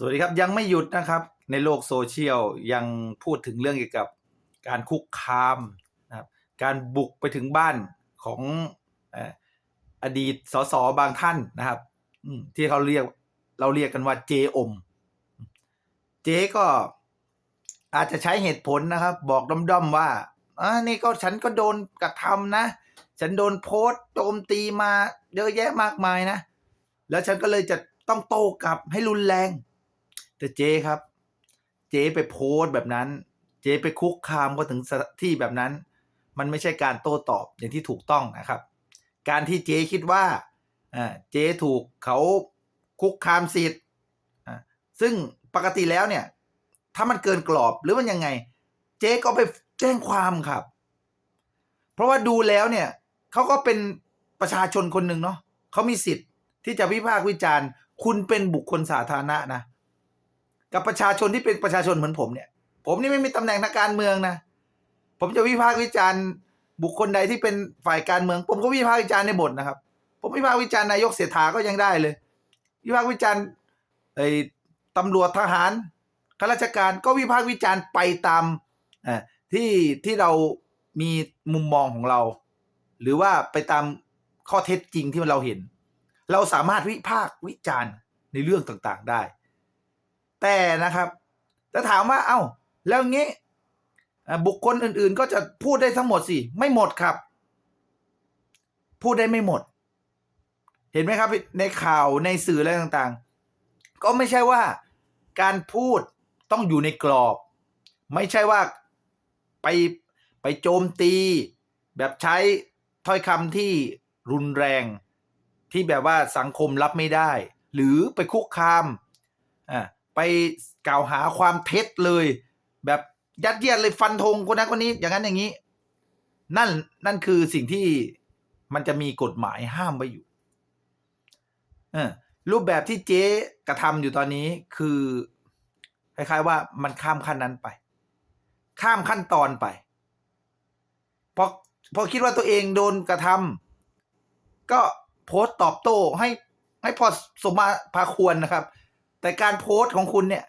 สวัสดีครับยังไม่หยุดนะครับ ในโลกโซเชียลยังพูดถึงเรื่องเกี่ยวกับการคุกคามนะครับการบุกไปถึงบ้านของอดีตสสบางท่านนะครับที่เขาเรียกเราเรียกกันว่าเจอม เจก็อาจจะใช้เหตุผลนะครับ บอกด้อมๆว่าอ่านี่ก็ฉันก็โดนกระทำนะ ฉันโดนโพสต์โจมตีมาเยอะแยะมากมายนะ แล้วฉันก็เลยจะต้องโต้กลับให้รุนแรง แต่เจ๊ครับ เจ๊ไปโพสต์แบบนั้น เจ๊ไปคุกคามก็ถึงที่แบบนั้น มันไม่ใช่การโต้ตอบอย่างที่ถูกต้องนะครับ การที่เจ๊คิดว่าอ่าเจ๊ถูกเขาคุกคามสิทธิ์อ่าซึ่งปกติแล้วเนี่ย ถ้ามันเกินกรอบหรือมันยังไง เจ๊ก็ไปแจ้งความครับ เพราะว่าดูแล้วเนี่ยเขาก็เป็นประชาชนคนหนึ่งเนาะเขามีสิทธิ์ที่จะวิพากษ์วิจารณ์ คุณเป็นบุคคลสาธารณะนะ กับประชาชนที่เป็นประชาชนเหมือนผมเนี่ย ผมนี่ไม่มีตำแหน่งทางการเมืองนะ ผมจะวิพากษ์วิจารณ์บุคคลใดที่เป็นฝ่ายการเมือง ผมก็วิพากษ์วิจารณ์ในบทนะครับ ผมวิพากษ์วิจารณ์นายกเสถาก็ยังได้เลย วิพากษ์วิจารณ์ไอ้ตำรวจทหารข้าราชการก็วิพากษ์วิจารณ์ไปตามอ่าที่ที่เรามีมุมมองของเรา หรือว่าไปตามข้อเท็จจริงที่เราเห็น เราสามารถวิพากษ์วิจารณ์ในเรื่องต่างๆได้ แต่นะครับจะถามว่าเอ้าแล้วงี้บุคคลอื่นๆ ก็จะพูดได้ทั้งหมดสิ ไม่หมดครับ พูดได้ไม่หมด เห็นไหมครับ ในข่าวในสื่ออะไรต่างๆ ก็ไม่ใช่ว่าการพูดต้องอยู่ในกรอบ ไม่ใช่ว่าไปไปโจมตี แบบใช้ถ้อยคำที่รุนแรง ที่แบบว่าสังคมรับไม่ได้ หรือไปคุกคามอ่า ไปกล่าวหาความเท็จเลย แบบยัดเยียดเลยฟันธงคนนั้นคนนี้ อย่างนั้นอย่างนี้ นั่นนั่นคือสิ่งที่มันจะมีกฎหมายห้ามไว้อยู่เออรูปแบบที่เจ๊กระทำอยู่ตอนนี้คือคล้ายๆว่ามันข้ามขั้นนั้นไป ข้ามขั้นตอนไปพอพอคิดว่าตัวเองโดนกระทำก็โพสต์ตอบโต้ให้ให้พอสมมาพาควรนะครับ แต่การโพสต์ของคุณเนี่ย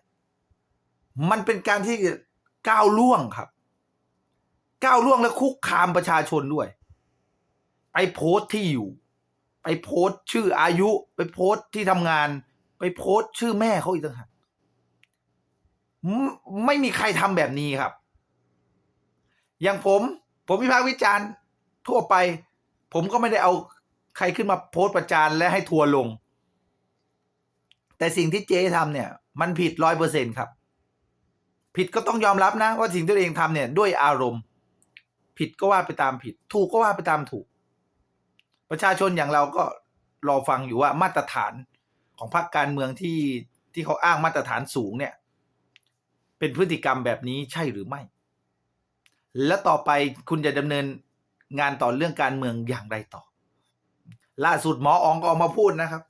มันเป็นการที่ก้าวล่วงครับ ก้าวล่วงและคุกคามประชาชนด้วย ไปโพสต์ที่อยู่ ไปโพสต์ชื่ออายุ ไปโพสต์ที่ทำงาน ไปโพสต์ชื่อแม่เขาอีกต่างหากไม่มีใครทำแบบนี้ครับ อย่างผม ผมวิพากษ์วิจารณ์ทั่วไป ผมก็ไม่ได้เอาใครขึ้นมาโพสต์ประจานและให้ทัวร์ลง แต่สิ่งที่เจ๊ทำเนี่ย มันผิดร้อยเปอร์เซ็นครับ ผิดก็ต้องยอมรับนะ ว่าสิ่งที่ตัวเองทำเนี่ย ด้วยอารมณ์ ผิดก็ว่าไปตามผิด ถูกก็ว่าไปตามถูก ประชาชนอย่างเราก็รอฟังอยู่ว่ามาตรฐานของพรรคการเมืองที่ที่เขาอ้างมาตรฐานสูงเนี่ย เป็นพฤติกรรมแบบนี้ใช่หรือไม่ และต่อไปคุณจะดำเนินงานต่อเรื่องการเมืองอย่างไรต่อ ล่าสุดหมออองก็ออกมาพูดนะครับ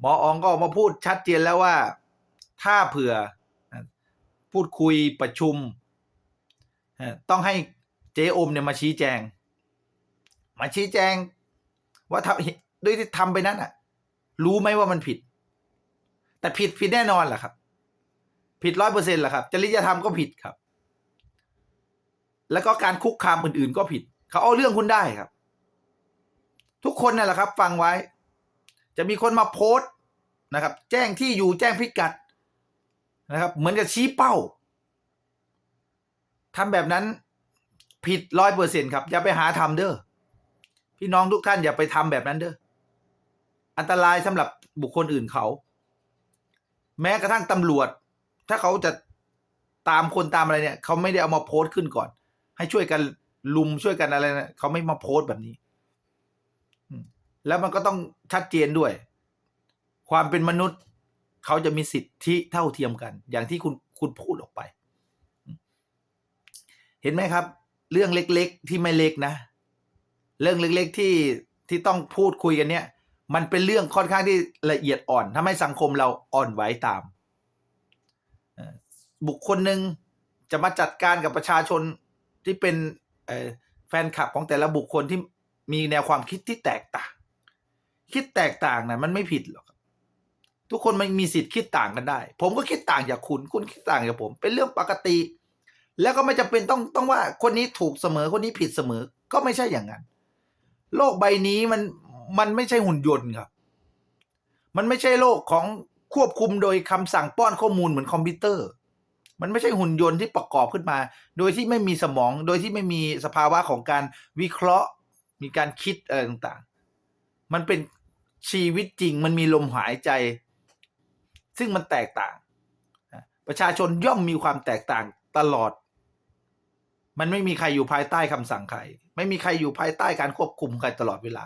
หมออองก็ออกมาพูดชัดเจนแล้วว่า ถ้าเผื่อพูดคุยประชุม ต้องให้เจอมเนี่ยมาชี้แจง มาชี้แจง ว่าทำด้วยที่ทำไปนั้นอะรู้ไหมว่ามันผิด แต่ผิดผิดแน่นอนแหละครับ ผิดร้อยเปอร์เซ็นต์แหละครับจริยธรรมก็ผิดครับ แล้วก็การคุกคามอื่นๆก็ผิด เขาเอาเรื่องคุณได้ครับ ทุกคนนั่นแหละครับ ฟังไว้ จะมีคนมาโพสต์นะครับ แจ้งที่อยู่แจ้งพิกัดนะครับ เหมือนกับชี้เป้าทำแบบนั้นผิดร้อยเปอร์เซ็นครับ อย่าไปหาทำเด้อพี่น้องทุกท่านอย่าไปทำแบบนั้นเด้ออันตรายสำหรับบุคคลอื่นเขา แม้กระทั่งตำรวจ ถ้าเขาจะตามคนตามอะไรเนี่ย เขาไม่ได้เอามาโพสต์ขึ้นก่อน ให้ช่วยกันลุมช่วยกันอะไรนะเขาไม่มาโพสต์แบบนี้ แล้วมันก็ต้องชัดเจนด้วย ความเป็นมนุษย์ เขาจะมีสิทธิเท่าเทียมกัน อย่างที่คุณคุณพูดออกไป เห็นไหมครับ เรื่องเล็กๆที่ไม่เล็กนะ เรื่องเล็กๆที่ที่ต้องพูดคุยกันเนี่ย มันเป็นเรื่องค่อนข้างที่ละเอียดอ่อนทำให้สังคมเราอ่อนไหวตาม บุคคลหนึ่งจะมาจัดการกับประชาชนที่เป็นแฟนคลับของแต่ละบุคคลที่มีแนวความคิดที่แตกต่าง คิดแตกต่างนะมันไม่ผิดหรอกทุกคนมันมีสิทธิ์คิดต่างกันได้ ผมก็คิดต่างจากคุณ คุณคิดต่างจากผม เป็นเรื่องปกติ แล้วก็ไม่จำเป็นต้องต้องว่าคนนี้ถูกเสมอคนนี้ผิดเสมอ ก็ไม่ใช่อย่างนั้น โลกใบนี้มันมันไม่ใช่หุ่นยนต์ครับ มันไม่ใช่โลกของควบคุมโดยคำสั่งป้อนข้อมูลเหมือนคอมพิวเตอร์ มันไม่ใช่หุ่นยนต์ที่ประกอบขึ้นมา โดยที่ไม่มีสมอง โดยที่ไม่มีสภาวะของการวิเคราะห์ มีการคิดอะไรต่างๆ มันเป็น ชีวิตจริงมันมีลมหายใจ ซึ่งมันแตกต่าง ประชาชนย่อมมีความแตกต่างตลอด มันไม่มีใครอยู่ภายใต้คำสั่งใคร ไม่มีใครอยู่ภายใต้การควบคุมใครตลอดเวลา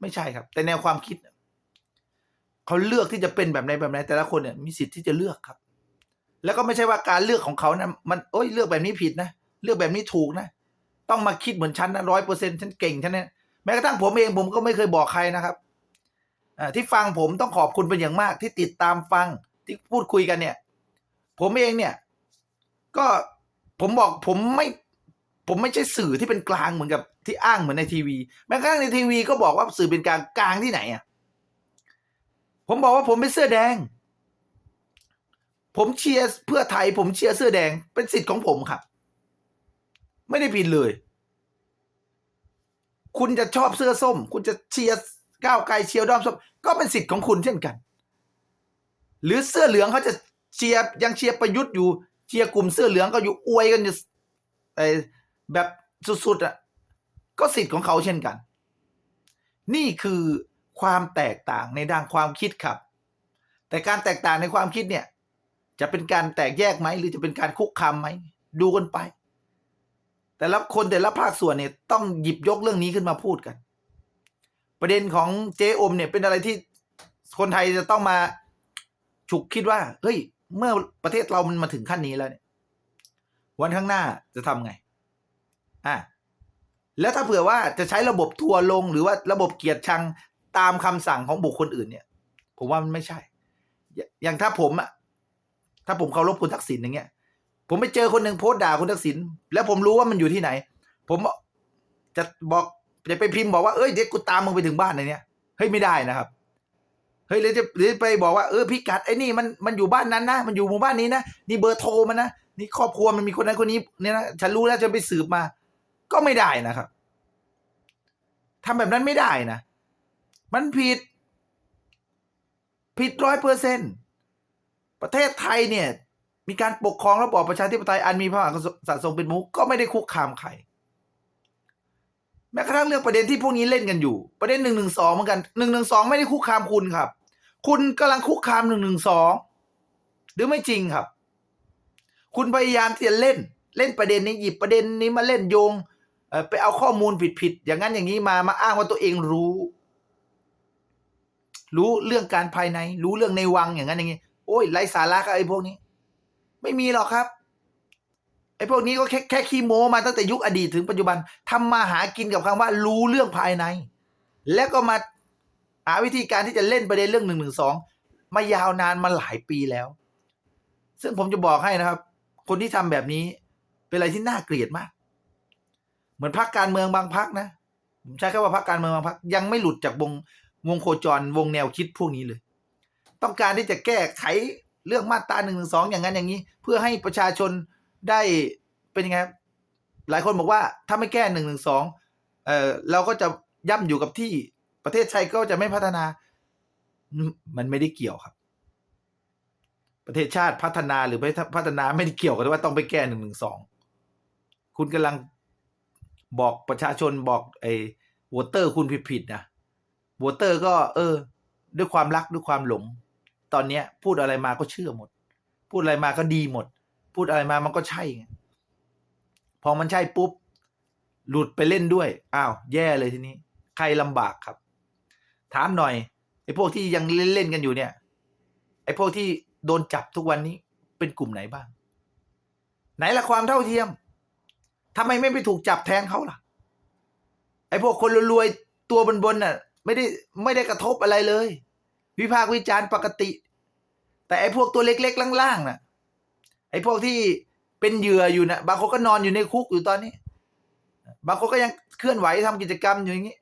ไม่ใช่ครับ แต่แนวความคิดเขาเลือกที่จะเป็นแบบไหนแบบไหนแต่ละคนเนี่ยมีสิทธิ์ที่จะเลือกครับ แล้วก็ไม่ใช่ว่าการเลือกของเขานะมันโอ้ยเลือกแบบนี้ผิดนะเลือกแบบนี้ถูกนะ ต้องมาคิดเหมือนฉันนะร้อยเปอร์เซ็นต์ฉันเก่งฉันเนี่ยแม้กระทั่งผมเองผมก็ไม่เคยบอกใครนะครับ ที่ฟังผมต้องขอบคุณเป็นอย่างมากที่ติดตามฟังที่พูดคุยกันเนี่ย ผมเองเนี่ย ก็ผมบอกผมไม่ผมไม่ใช่สื่อที่เป็นกลางเหมือนกับที่อ้างเหมือนในทีวีแม้กระทั่งในทีวีก็บอกว่าสื่อเป็นกลางกลางที่ไหนอะผมบอกว่าผมเป็นเสื้อแดง ผมเชียร์เพื่อไทย ผมเชียร์เสื้อแดงเป็นสิทธิ์ของผมครับ ไม่ได้ผิดเลย คุณจะชอบเสื้อส้ม คุณจะเชียร์ ก้าวไกลเชียร์ด้อมส้มก็เป็นสิทธิ์ของคุณเช่นกัน หรือเสื้อเหลืองเขาจะเชียร์ยังเชียร์ประยุทธ์อยู่เชียร์กลุ่มเสื้อเหลืองก็อยู่อวยกันอยู่ไอแบบสุดๆอะก็สิทธิ์ของเขาเช่นกัน นี่คือความแตกต่างในด้านความคิดครับ แต่การแตกต่างในความคิดเนี่ย จะเป็นการแตกแยกไหมหรือจะเป็นการคุกคามไหมดูกันไป แต่ละคนแต่ละภาคส่วนเนี่ยต้องหยิบยกเรื่องนี้ขึ้นมาพูดกัน ประเด็นของเจอมเนี่ยเป็นอะไรที่คนไทยจะต้องมาฉุกคิดว่า เฮ้ย เมื่อประเทศเรามันมาถึงขั้นนี้แล้วเนี่ย วันข้างหน้าจะทำไง อะ แล้วถ้าเผื่อว่าจะใช้ระบบทัวร์ลง หรือว่าระบบเกียรติชังตามคำสั่งของบุคคลอื่นเนี่ย ผมว่ามันไม่ใช่อย่าอย่างถ้าผมอะถ้าผมเคารพคุณทักษิณอย่างเงี้ย ผมไปเจอคนหนึ่งโพสต์ด่าคุณทักษิณแล้วผมรู้ว่ามันอยู่ที่ไหน ผมจะบอก จะไปพิมพ์บอกว่าเอ้ยเดี๋ยวกูตามมึงไปถึงบ้านในเนี้ยเฮ้ยไม่ได้นะครับเฮ้ยหรือจะหรือไปบอกว่าเออพี่กัดไอ้นี่มันมันอยู่บ้านนั้นนะมันอยู่หมู่บ้านนี้นะนี่เบอร์โทรมันนะนี่ครอบครัวมันมีคนนั้นคนนี้เนี่ยนะฉันรู้แล้วจะไปสืบมา ก็ไม่ได้นะครับทำแบบนั้นไม่ได้นะ มันผิด ผิดร้อยเปอร์เซ็นประเทศไทยเนี่ย มีการปกครองระบอบประชาธิปไตยอันมีพระมหากษัตริย์ทรงเป็นมุขก็ไม่ได้คุกคามใคร แม้กระทั่งเรื่องประเด็นที่พวกนี้เล่นกันอยู่ ประเด็นหนึ่งหนึ่งสองเหมือนกันหนึ่งหนึ่งสองไม่ได้คุกคามคุณครับ คุณกำลังคุกคามหนึ่งหนึ่งสองหรือไม่จริงครับ คุณพยายามที่จะเล่น เล่นประเด็นนี้หยิบประเด็นนี้มาเล่นโยงไปเอาข้อมูลผิดๆอย่างนั้นอย่างนี้มามาอ้างว่าตัวเองรู้ รู้เรื่องการภายใน รู้เรื่องในวังอย่างนั้นอย่างนี้ โอ้ยไร้สาระกับไอ้พวกนี้ ไม่มีหรอกครับ ไอ้พวกนี้ก็แค่แค่ขี้โม้มาตั้งแต่ยุคอดีตถึงปัจจุบันทำมาหากินกับคำว่ารู้เรื่องภายใน แล้วก็มาหาวิธีการที่จะเล่นประเด็นเรื่องหนึ่งหนึ่งสองมายาวนานมาหลายปีแล้ว ซึ่งผมจะบอกให้นะครับ คนที่ทำแบบนี้เป็นอะไรที่น่าเกลียดมาก เหมือนพรรคการเมืองบางพรรคนะผมใช้คำว่าพรรคการเมืองบางพรรคยังไม่หลุดจากวงวงโคจรวงแนวคิดพวกนี้เลย ต้องการที่จะแก้ไขเรื่องมาตราหนึ่งหนึ่งสองอย่างนั้นอย่างนี้ เพื่อให้ประชาชน ได้เป็นยังไงหลายคนบอกว่าถ้าไม่แก้หนึ่งหนึ่งสองเออเราก็จะย่ำอยู่กับที่ประเทศไทยก็จะไม่พัฒนา มันไม่ได้เกี่ยวครับ ประเทศชาติพัฒนาหรือไม่พัฒนาไม่ได้เกี่ยวกับว่าต้องไปแก้หนึ่งหนึ่งสองคุณกำลังบอกประชาชนบอกไอ้วอเตอร์คุณผิดๆนะวอเตอร์ก็ เออ ด้วยความรักด้วยความหลง ตอนเนี้ย พูดอะไรมาก็เชื่อหมด พูดอะไรมาก็ดีหมด พูดอะไรมามันก็ใช่ไงพอมันใช่ปุ๊บ หลุดไปเล่นด้วย อ้าว แย่เลยทีนี้ ใครลำบากครับ ถามหน่อยไอ้พวกที่ยังเล่นเล่นๆกันอยู่เนี่ย ไอ้พวกที่โดนจับทุกวันนี้ เป็นกลุ่มไหนบ้าง ไหนละความเท่าเทียมทำไมไม่ไปถูกจับแทนเขาล่ะ ไอ้พวกคนรวยๆตัวบนๆน่ะ ไม่ได้ไม่ได้กระทบอะไรเลย วิพากษ์วิจารณ์ปกติ แต่ไอ้พวกตัวเล็ก ๆ ล่างๆน่ะ อ้พวกที่เป็นเหยื่ออยู่นะบางคนก็นอนอยู่ในคุกอยู่ตอนนี้ บางคนก็ยังเคลื่อนไหวทำกิจกรรมอยู่อย่างนี้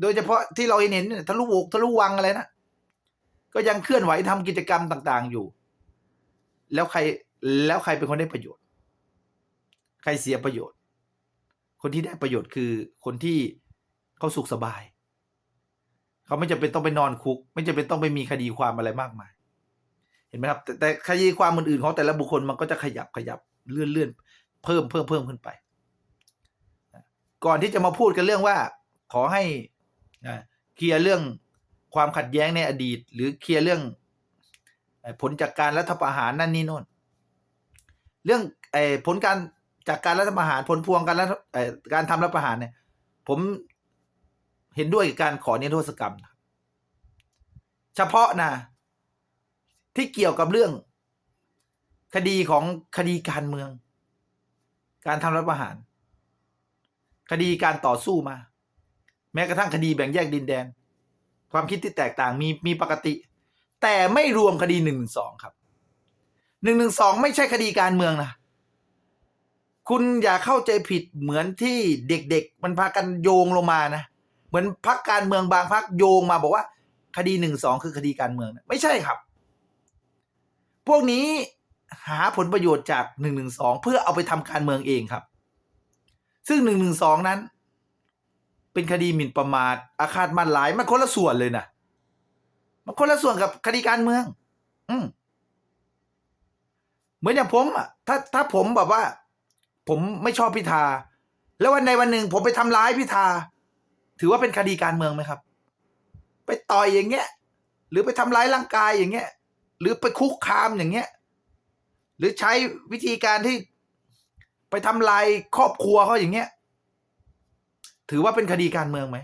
โดยเฉพาะที่เราเห็นเห็นทะลุโวกทะลุวังอะไรนะก็ยังเคลื่อนไหวทำกิจกรรมต่าง ๆ อยู่ แล้วใครแล้วใครเป็นคนได้ประโยชน์ ใครเสียประโยชน์ คนที่ได้ประโยชน์คือคนที่เขาสุขสบาย เขาไม่จำเป็นต้องไปนอนคุก ไม่จำเป็นต้องไปมีคดีความอะไรมากมาย เห็นไหมครับแต่แต่คดีความอื่นๆของแต่ละบุคคลมันก็จะขยับขยับเลื่อนเลื่อนเพิ่มเพิ่มเพิ่มขึ้นไป ก่อนที่จะมาพูดกันเรื่องว่า ขอให้เคลียร์เรื่องความขัดแย้งในอดีต หรือเคลียร์เรื่องผลจากการรัฐประหารนั่นนี่โน่น เรื่องผลการจากการรัฐประหารผลพวงการรัฐการทำรัฐประหารเนี่ย ผมเห็นด้วยกับการขอนิรโทษกรรม เฉพาะนะ ที่เกี่ยวกับเรื่อง คดีของคดีการเมือง การทำรัฐประหาร คดีการต่อสู้มา แม้กระทั่งคดีแบ่งแยกดินแดน ความคิดที่แตกต่างมีมีปกติ แต่ไม่รวมคดีหนึ่งหนึ่งสองครับหนึ่งหนึ่งสองไม่ใช่คดีการเมืองนะคุณอย่าเข้าใจผิดเหมือนที่เด็กๆ มันพากันโยงลงมานะเหมือนพักการเมืองบางพักโยงมาบอกว่า คดีหนึ่งสองคือคดีการเมืองนะไม่ใช่ครับ พวกนี้หาผลประโยชน์จากหนึ่งหนึ่งสองเพื่อเอาไปทำการเมืองเองครับ ซึ่งหนึ่งหนึ่งสองนั้น เป็นคดีหมิ่นประมาทอาฆาตมันหลาย มันคนละส่วนเลยนะมันคนละส่วนกับคดีการเมือง อืมเหมือนอย่างผมอะถ้าถ้าผมแบบว่า ผมไม่ชอบพิธา แล้ววันใดวันหนึ่งผมไปทำร้ายพิธา ถือว่าเป็นคดีการเมืองไหมครับ ไปต่อยอย่างเงี้ย หรือไปทำร้ายร่างกายอย่างเงี้ย หรือไปคุกคามอย่างเงี้ย หรือใช้วิธีการที่ไปทำลายครอบครัวเขาอย่างเงี้ย ถือว่าเป็นคดีการเมืองไหม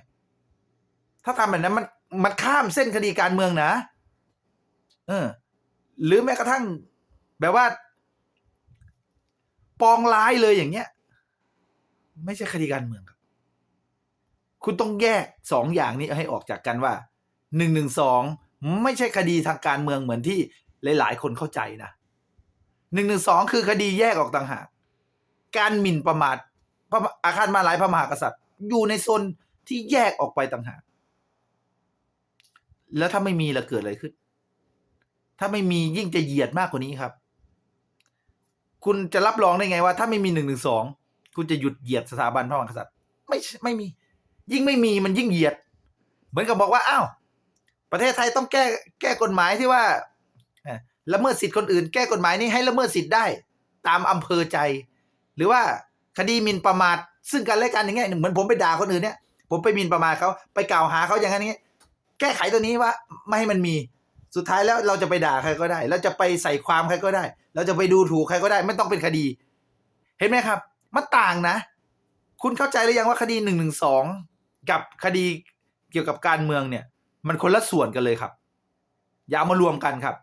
ถ้าทำแบบนั้นมันมันข้ามเส้นคดีการเมืองนะ เออ หรือแม้กระทั่งแบบว่า ปองร้ายเลยอย่างเงี้ย ไม่ใช่คดีการเมืองครับ คุณต้องแยกสองอย่างนี้ให้ออกจากกันว่าหนึ่งหนึ่งสอง ไม่ใช่คดีทางการเมืองเหมือนที่หลาย ๆ คนเข้าใจนะหนึ่งหนึ่งสองคือคดีแยกออกต่างหาก การหมิ่นประมาทอาคารมาหลายพระมหากษัตริย์ อยู่ในโซนที่แยกออกไปต่างหาก แล้วถ้าไม่มีละเกิดอะไรขึ้น ถ้าไม่มียิ่งจะเหยียดมากกว่านี้ครับ คุณจะรับรองได้ไงว่า ถ้าไม่มีหนึ่งหนึ่งสองคุณจะหยุดเหยียดสถาบันพระมหากษัตริย์ ไม่ไม่มี ยิ่งไม่มีมันยิ่งเหยียด เหมือนกับบอกว่าอ้าว ประเทศไทยต้องแก้แก้กฎหมายที่ว่าละเมิดสิทธิ์คนอื่น แก้กฎหมายนี้ให้ละเมิดสิทธิ์ได้ ตามอำเภอใจ หรือว่าคดีหมิ่นประมาทซึ่งกันและกันอย่างเงี้ยเหมือนผมไปด่าคนอื่นเนี่ย ผมไปหมิ่นประมาทเขาไปกล่าวหาเขาอย่างนั้นอย่างเงี้ยแก้ไขตัวนี้ว่าไม่ให้มันมีสุดท้ายแล้วเราจะไปด่าใครก็ได้ เราจะไปใส่ความใครก็ได้ เราจะไปดูถูกใครก็ได้ ไม่ต้องเป็นคดี เห็นไหมครับ มันต่างนะ คุณเข้าใจหรือยังว่าคดีหนึ่งหนึ่งสองกับคดีเกี่ยวกับการเมืองเนี่ย มันคนละส่วนกันเลยครับ อย่าเอามารวมกันครับ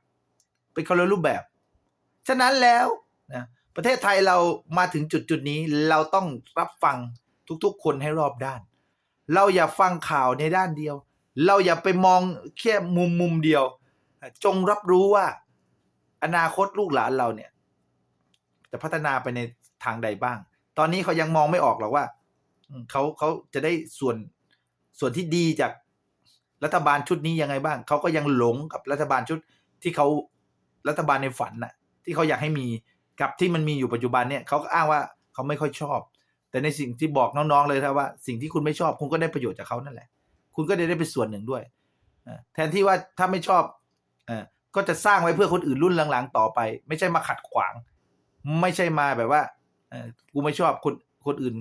เป็นคนละรูปแบบ ฉะนั้นแล้วนะประเทศไทยเรามาถึงจุดจุดนี้เราต้องรับฟังทุกๆ คนให้รอบด้าน เราอย่าฟังข่าวในด้านเดียว เราอย่าไปมองแค่มุมมุมเดียว จงรับรู้ว่า อนาคตลูกหลานเราเนี่ย จะพัฒนาไปในทางใดบ้าง ตอนนี้เขายังมองไม่ออกหรอกว่าเขาเขาจะได้ส่วนส่วนที่ดีจาก รัฐบาลชุดนี้ยังไงบ้างเขาก็ยังหลงกับรัฐบาลชุดที่เขารัฐบาลในฝันน่ะ ที่เขาอยากให้มีกับที่มันมีอยู่ปัจจุบันเนี่ยเขาก็อ้างว่าเขาไม่ค่อยชอบ แต่ในสิ่งที่บอกน้องๆเลยครับว่า สิ่งที่คุณไม่ชอบคุณก็ได้ประโยชน์จากเขานั่นแหละ คุณก็ได้ได้เป็นส่วนหนึ่งด้วยแทนที่ว่าถ้าไม่ชอบอก็จะสร้างไว้เพื่อคนอื่นรุ่นหลังๆ ต่อไป ไม่ใช่มาขัดขวาง ไม่ใช่มาแบบว่ากูไม่ชอบคนคนอื่น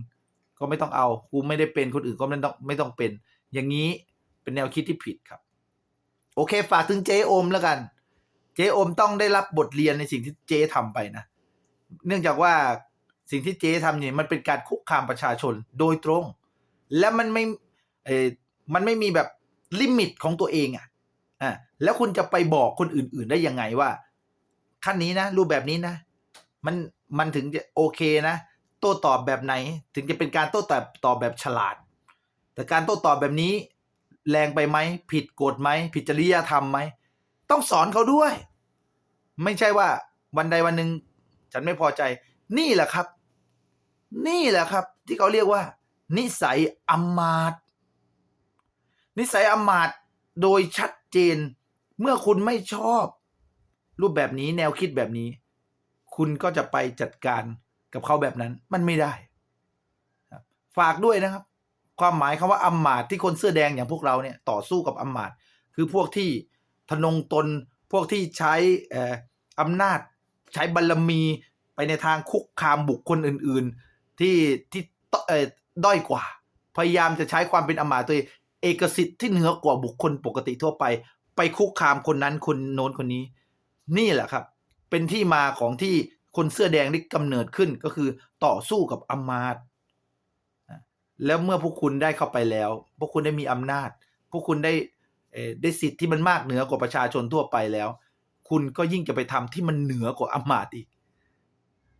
ก็ไม่ต้องเอา กูไม่ได้เป็นคนอื่นก็ไม่ต้องไม่ต้องเป็น อย่างนี้ เป็นแนวคิดที่ผิดครับ โอเค ฝากถึงเจ๊โอมแล้วกัน เจ๊โอมต้องได้รับบทเรียนในสิ่งที่เจ๊ทำไปนะ เนื่องจากว่าสิ่งที่เจ๊ทำเนี่ยมันเป็นการคุกคามประชาชนโดยตรง และมันไม่เออมันไม่มีแบบลิมิตของตัวเองอะอ่าแล้วคุณจะไปบอกคนอื่น ๆ ได้ยังไงว่า ขั้นนี้นะ รูปแบบนี้นะ มันมันถึงจะโอเคนะ โต้ตอบแบบไหน ถึงจะเป็นการโต้ตอบตอบแบบฉลาด แต่การโต้ตอบแบบนี้ แรงไปไหม ผิดกฎไหม ผิดจริยธรรมไหม ต้องสอนเขาด้วย ไม่ใช่ว่าวันใดวันหนึ่งฉันไม่พอใจ นี่แหละครับ นี่แหละครับ ที่เขาเรียกว่า นิสัยอมาตนิสัยอมาตโดยชัดเจน เมื่อคุณไม่ชอบ รูปแบบนี้แนวคิดแบบนี้ คุณก็จะไปจัดการกับเขาแบบนั้น มันไม่ได้ ฝากด้วยนะครับ ความหมายคำว่าอำมาตที่คนเสื้อแดงอย่างพวกเราเนี่ยต่อสู้กับอำมาตคือพวกที่ทะนงตนพวกที่ใช้อำนาจใช้บารรมีไปในทางคุกคามบุคคลอื่น ๆ ที่ที่ด้อยกว่า พยายามจะใช้ความเป็นอำมาตตัวเอกสิทธิ์ที่เหนือกว่าบุคคลปกติทั่วไป ไปคุกคามคนนั้นคนโน้นคนนี้ นี่แหละครับ เป็นที่มาของที่คนเสื้อแดงได้กำเนิดขึ้นก็คือต่อสู้กับอำมาตย์ แล้วเมื่อพวกคุณได้เข้าไปแล้ว พวกคุณได้มีอำนาจ พวกคุณได้ได้สิทธิ์ที่มันมากเหนือกว่าประชาชนทั่วไปแล้ว คุณก็ยิ่งจะไปทำที่มันเหนือกว่าอำมาตย์อีก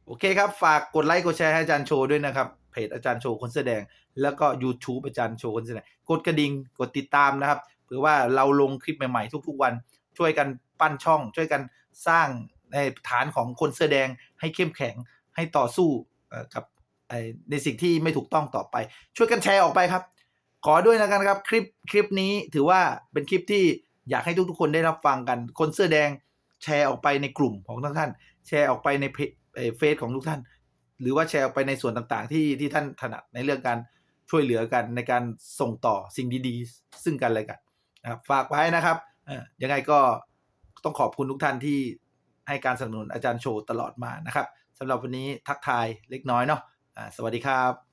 โอเคครับ ฝากกดไลค์กดแชร์ให้อาจารย์โชว์ด้วยนะครับ เพจอาจารย์โชว์คนเสือแดง แล้วก็ YouTube อาจารย์โชว์คนเสือแดง กดกระดิ่งกดติดตามนะครับเผื่อว่าเราลงคลิปใหม่ๆ ทุกๆ วัน ช่วยกันปั้นช่อง ช่วยกันสร้างในฐานของคนเสือแดงให้เข้มแข็งให้ต่อสู้กับ ในสิ่งที่ไม่ถูกต้องต่อไป ช่วยกันแชร์ออกไปครับ ขอด้วยนะครับ คลิปคลิปนี้ถือว่าเป็นคลิปที่อยากให้ทุกๆคนได้รับฟังกัน คนเสื้อแดงแชร์ออกไปในกลุ่มของทุกท่าน แชร์ออกไปในเฟซของทุกท่าน หรือว่าแชร์ออกไปในส่วนต่างๆ ที่ที่ท่านถนัดในเรื่องการช่วยเหลือกันในการส่งต่อสิ่งดีๆ ซึ่งกันและกันนะครับฝากไว้นะครับยังไงก็ต้องขอบคุณทุกท่านที่ให้การสนับสนุนอาจารย์โชว์ตลอดมานะครับสำหรับวันนี้ทักทายเล็กน้อยเนาะ สวัสดีครับ